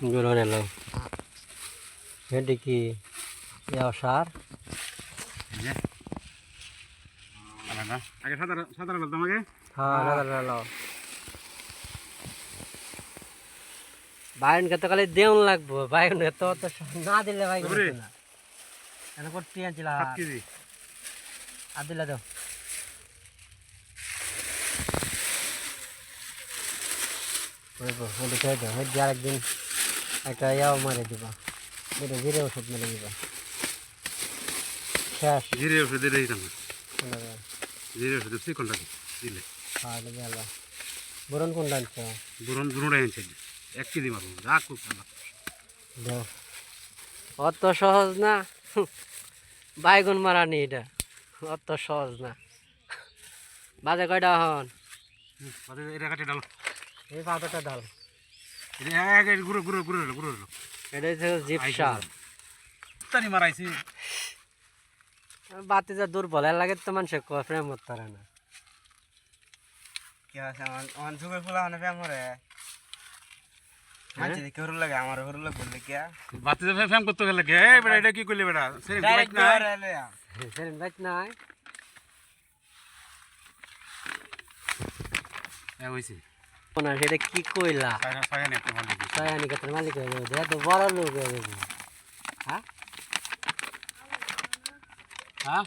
গুলো নিল এটি কি? সার? আগে সাঁতার লাগতো হ্যাঁ খালি দেউন লাগবো। বাইন তো তো না দিলে ভাই। না। এনে করতে আনছিল আর দিলে দাও। ওটা খেয়ে দাও। আরেকদিন। একটা ইয়াও মারে দিবা। এটা জিরে ওষুধ মেরে দিবা। শেষ। জিরে ওষুধ কোনটা দেয়? জিরে ওষুধ চিকনটা দিলে। হ্যাঁ গেল। বরণ কোনটা আনছো? বুড়ন দুটোটাই আনছে। এক কেজি মারবো। যা খুব অত সহজ না। বাইগুন মারা নি এটা। অত সহজ না। বাজে কয়টা হন? হুম, এটা কাটে ডালো। এই পাতাটা ডাল। গুঁড়ো গুঁড়ো গুঁড়ো গুঁড়ো গুঁড়ো এটা হচ্ছে জিপসার তানি মারাইছি। বাতি যা দুর্বল এর লাগে তো মানুষে প্রেম করতে পারে না। কি আছে আমার আমার যুগের ফুলা মানে ফেম হরে মানছি দেখে হরু লাগে আমার হরু লাগে বললে কি বাতি যে ফ্যাম করতে গেলে কে বেটা এটা কি করলি বেটা? সেরে বাইক না হ্যাঁ হইছে। না সেটা কি কইলা সয়ানি ক্ষেত্রে মালিক হয়ে যাবে এত বড় লোক হয়ে যাবে হ্যাঁ হ্যাঁ